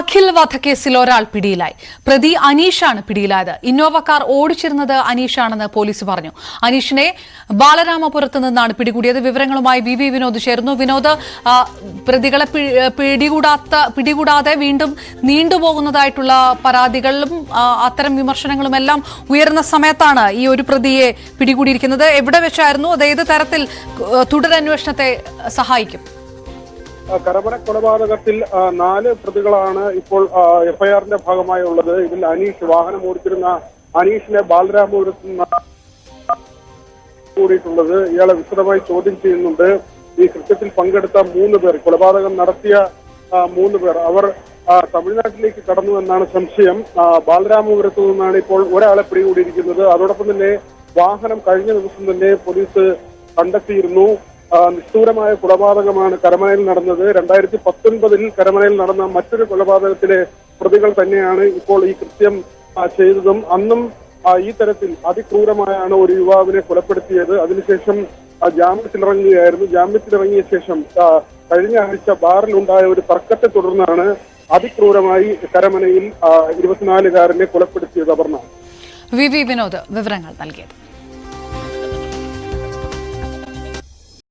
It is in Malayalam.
അഖിൽ വധക്കേസിൽ ഒരാൾ പിടിയിലായി. പ്രതി അനീഷാണ് പിടിയിലായത്. ഇന്നോവ കാർ ഓടിച്ചിരുന്നത് അനീഷാണെന്ന് പോലീസ് പറഞ്ഞു. അനീഷിനെ ബാലരാമപുരത്ത് നിന്നാണ് പിടികൂടിയത്. വിവരങ്ങളുമായി വി വി വിനോദ് ചേർന്നു വിനോദ് പ്രതികളെ പിടികൂടാത്ത പിടികൂടാതെ വീണ്ടും നീണ്ടുപോകുന്നതായിട്ടുള്ള പരാതികളും അത്തരം വിമർശനങ്ങളും എല്ലാം ഉയർന്ന സമയത്താണ് ഈ ഒരു പ്രതിയെ പിടികൂടിയിരിക്കുന്നത്. എവിടെ വെച്ചായിരുന്നു? അത് ഏത് തരത്തിൽ തുടരന്വേഷണത്തെ സഹായിക്കും? കരമന കൊലപാതകത്തിൽ നാല് പ്രതികളാണ് ഇപ്പോൾ എഫ്ഐആറിന്റെ ഭാഗമായി ഉള്ളത് ഇതിൽ അനീഷ് വാഹനം ഓടിച്ചിരുന്ന അനീഷിനെ ബാലരാമപുരത്ത് കൂടിയിട്ടുള്ളത്. ഇയാളെ വിശദമായി ചോദ്യം ചെയ്യുന്നുണ്ട്. ഈ കൃത്യത്തിൽ പങ്കെടുത്ത മൂന്ന് പേർ കൊലപാതകം നടത്തിയ മൂന്ന് പേർ അവർ തമിഴ്നാട്ടിലേക്ക് കടന്നു എന്നാണ് സംശയം. ബാലരാമപുരത്തു നിന്നാണ് ഇപ്പോൾ ഒരാളെ പിടികൂടിയിരിക്കുന്നത്. അതോടൊപ്പം തന്നെ വാഹനം കഴിഞ്ഞ ദിവസം തന്നെ പോലീസ് കണ്ടെത്തിയിരുന്നു. നിഷ്ഠൂരമായ കൊലപാതകമാണ് കരമനയിൽ നടന്നത്. രണ്ടായിരത്തി പത്തൊൻപതിൽ കരമനയിൽ നടന്ന മറ്റൊരു കൊലപാതകത്തിലെ പ്രതികൾ തന്നെയാണ് ഇപ്പോൾ ഈ കൃത്യം ചെയ്തതും. അന്നും ഈ തരത്തിൽ അതിക്രൂരമായാണ് ഒരു യുവാവിനെ കൊലപ്പെടുത്തിയത്. അതിനുശേഷം ജാമ്യത്തിലിറങ്ങുകയായിരുന്നു. ജാമ്യത്തിലിറങ്ങിയ ശേഷം കഴിഞ്ഞ ആഴ്ച ബാറിലുണ്ടായ ഒരു തർക്കത്തെ തുടർന്നാണ് അതിക്രൂരമായി കരമനയിൽ ഇരുപത്തിനാലുകാരനെ കൊലപ്പെടുത്തിയത് അപർണ. വി വിനോദ് വിവരങ്ങൾ നൽകിയത്.